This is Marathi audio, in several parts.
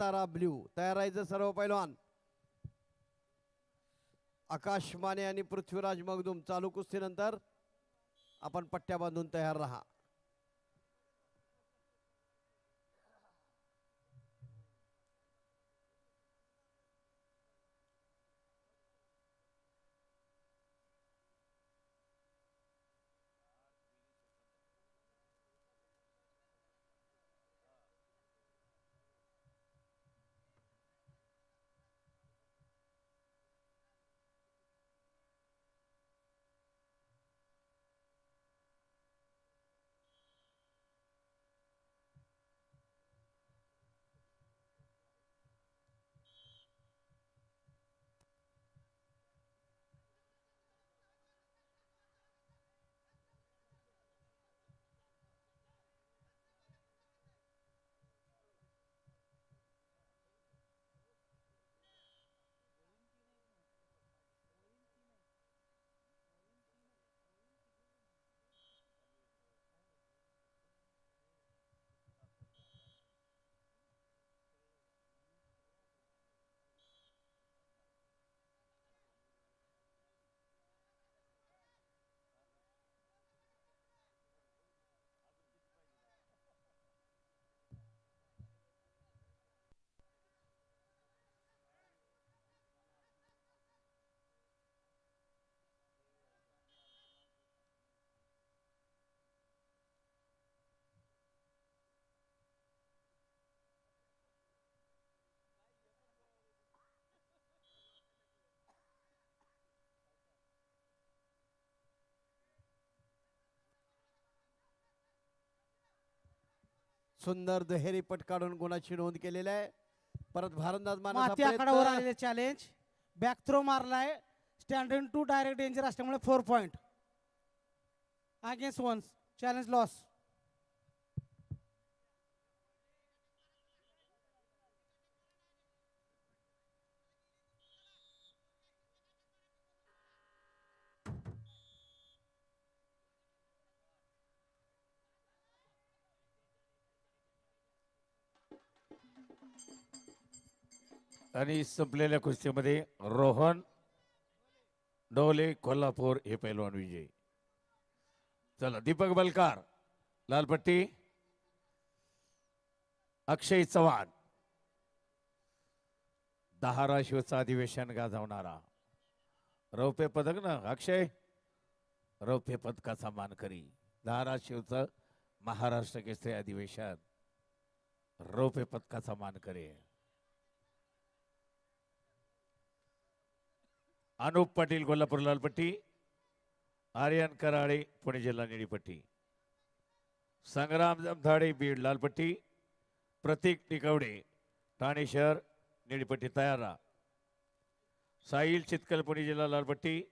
सातारा ब्ल्यू. तयार राहायचं सर्व पैलवान. आकाश माने आणि पृथ्वीराज मगदूम. चालू कुस्तीनंतर आपण पट्ट्या बांधून तयार राहा. सुंदर दुहेरी पट काढून गुणाची नोंद केलेली आहे. परत भारंदाज माती आखाडावर प्रयत्न. आलेले चॅलेंज बॅक थ्रो मारलाय. स्टँडर्ड टू डायरेक्ट डेंजर असल्यामुळे four point against once challenge loss आणि संपलेल्या कुस्तीमध्ये रोहन डोले कोल्हापूर हे पैलवान विजय. चला दीपक बलकार लालपट्टी अक्षय चव्हाण. दहारा शिवचं अधिवेशन गाजवणारा. रौप्य पदक ना अक्षय? रौप्य पदकाचा मान करी शिवचं महाराष्ट्र केसरी अधिवेशन. रौप्य पदकाचा मान करे अनुप पाटील कोल्हापूर लालपट्टी आर्यन कराळे पुणे जिल्हा निळीपट्टी. संग्राम जमधाडे बीड लालपट्टी प्रतीक टिकवडे ठाणे शहर निळीपट्टी तयार राहा. साहिल चितकल पुणे जिल्हा लालपट्टी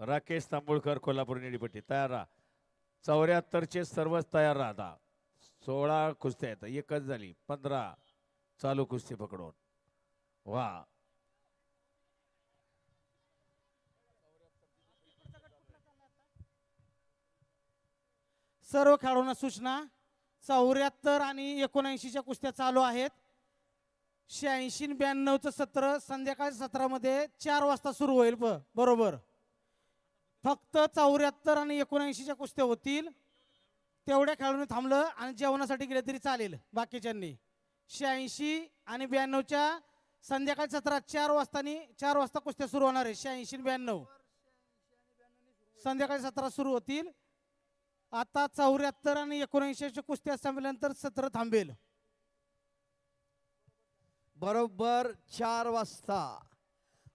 राकेश तांबुळकर कोल्हापूर निळीपट्टी तयार राहा. चौऱ्याहत्तरचे सर्वच तयार राहता. सोळा कुस्त्या आहेत. एकच झाली. पंधरा चालू कुस्ती पकडून. वा. सर्व खेळाडूंना सूचना. चौऱ्याहत्तर आणि एकोणऐंशीच्या कुस्त्या चालू आहेत. शहाऐंशी ब्याण्णवचं सत्र संध्याकाळी सत्रामध्ये चार वाजता सुरू होईल. बरोबर. फक्त चौऱ्याहत्तर आणि एकोणऐंशीच्या कुस्त्या होतील. तेवढ्या खेळाडूंनी थांबलं आणि जेवणासाठी गेले तरी चालेल बाकीच्यांनी. शहाऐंशी आणि ब्याण्णवच्या संध्याकाळी सत्रात चार वाजतानी चार वाजता कुस्त्या सुरू होणार आहे. शहाऐंशी ब्याण्णव. संध्याकाळी सतरा सुरू होतील. आता चौऱ्याहत्तर आणि एकोणऐंशीच्या कुस्त्या संपल्यानंतर सत्र थांबेल. बरोबर चार वाजता.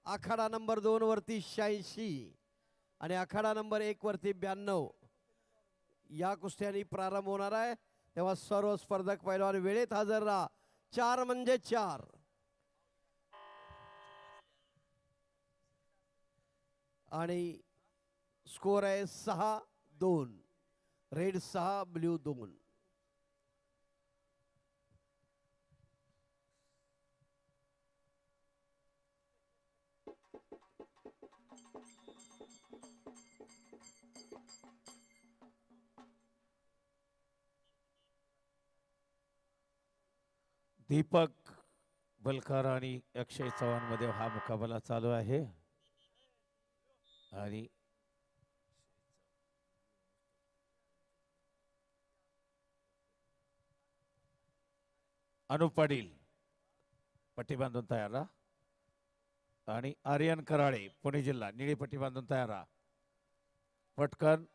आखाडा नंबर दोन वरती शहाऐंशी आणि आखाडा नंबर एक वरती ब्याण्णव. या कुस्त्यांनी प्रारंभ होणार आहे. तेव्हा सर्व स्पर्धक पैलवान वेळेत हजर राहा. चार म्हणजे चार. आणि स्कोर आहे सहा दोन. रेड सहा ब्ल्यू दोन. दीपक बलकार आणि अक्षय चव्हाणमध्ये हा मुकाबला चालू आहे. आणि अनुप पाटील पट्टी बांधून तयार राहा. आणि आर्यन कराळे पुणे जिल्हा निळी पट्टी बांधून तयार राहा. पटकन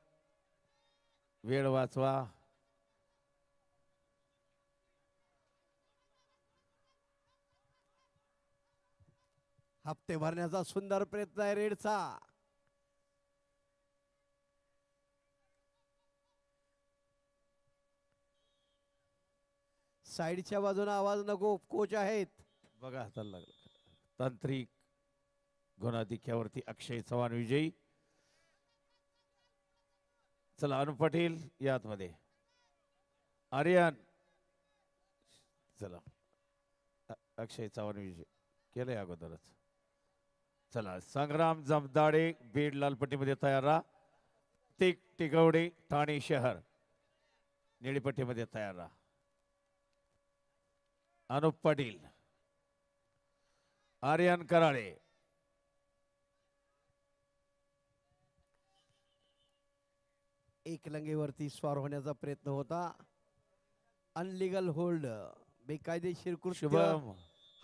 वेळ वाचवा. हप्ते भरण्याचा सुंदर प्रयत्न आहे रेडचा. साईडच्या बाजूने आवाज नको कोच आहेत. बघा हाताला लागलं तांत्रिक गुणाधिक्यावरती अक्षय चव्हाण विजयी. चला अनु पाटील या आतमध्ये आर्यन. चला. अक्षय चव्हाण विजय. केलंय अगोदरच. चला संग्राम जमदाडे बीड लालपट्टीमध्ये तयार राहा. तिक टिकवडे ठाणे शहर. निळीपट्टीमध्ये तयार राहा. अनुप पाटील. आर्यन कराळे. एकलंगेवरती स्वार होण्याचा प्रयत्न होता. अनलिगल होल्ड बेकायदेशीर कृत्य. शुभम.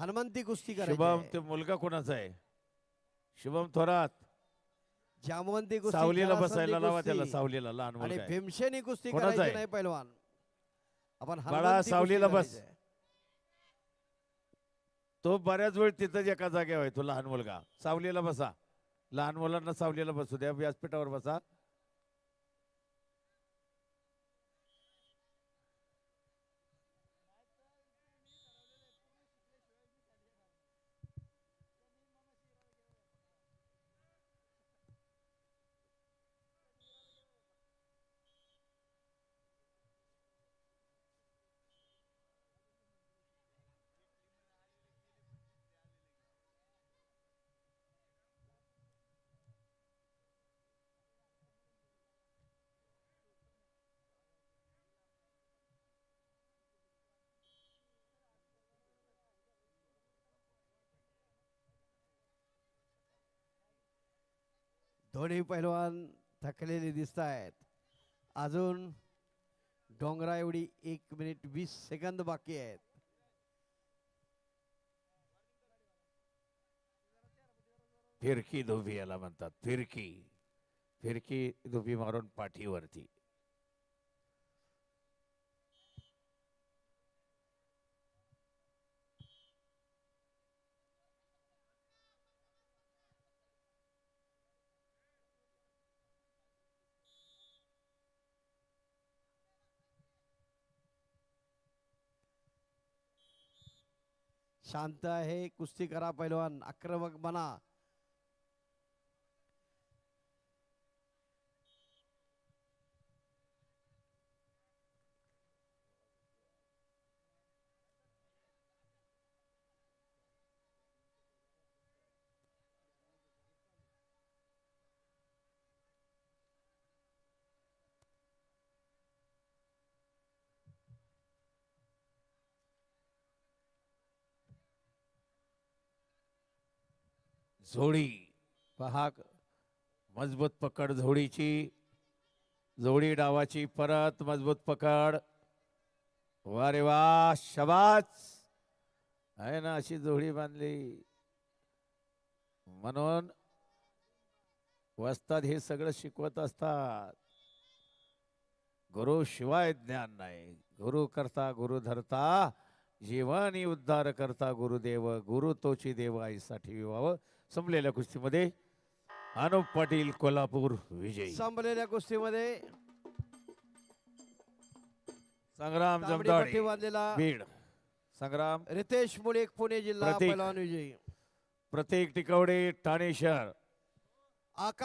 हनुमंती कुस्ती शुभम ते मुलगा कोणाचा आहे? शुभम थोरात जामवंती कुस्ती सावलीला बसायला लावा त्याला. सावलीला लहान आणि मुलगा आहे. भीमसेनी कुस्ती कोणाचा करायची आहे? नाही पैलवान आपण बाळा, हनुमंती कुस्ती सावलीला बस. करायची आहे. तो बऱ्याच वेळ तिथंच एका जागेवर आहे तो लहान मुलगा सावलीला बसा लहान मुलांना सावलीला बसू द्या व्यासपीठावर बसा दोन्ही पैलवान थकलेले दिसत आहेत अजून डोंगरा एवढी एक मिनिट वीस सेकंद बाकी आहेत. फिरकी धोबी याला म्हणतात फिरकी. फिरकी धोबी मारून पाठीवरती. शांत आहे कुस्ती करा पैलवान. आक्रमक बना. झोडी पहा मजबूत पकड झोडीची जोडी डावाची परत मजबूत पकड. वा रे वा शबाच आहे ना अशी जोडी बांधली. म्हणून वस्ताद हे सगळं शिकवत असतात. गुरु शिवाय ज्ञान नाही. गुरु करता गुरु धरता. जीवनी उद्धार करता गुरुदेव. गुरु तोची देव आईसाठी विवाह संपलेल्या कुस्तीमध्ये अनुप पाटील कोल्हापूर विजयी. संपलेल्या कुस्तीमध्ये संग्राम तांबडी पट्टी जमदाडे बांधलेला बीड. संग्राम. रितेश मुळेक पुणे जिल्हा प्रतीक. पैलवान विजयी. प्रत्येक टिकवडे ठाणे शहर. आकाश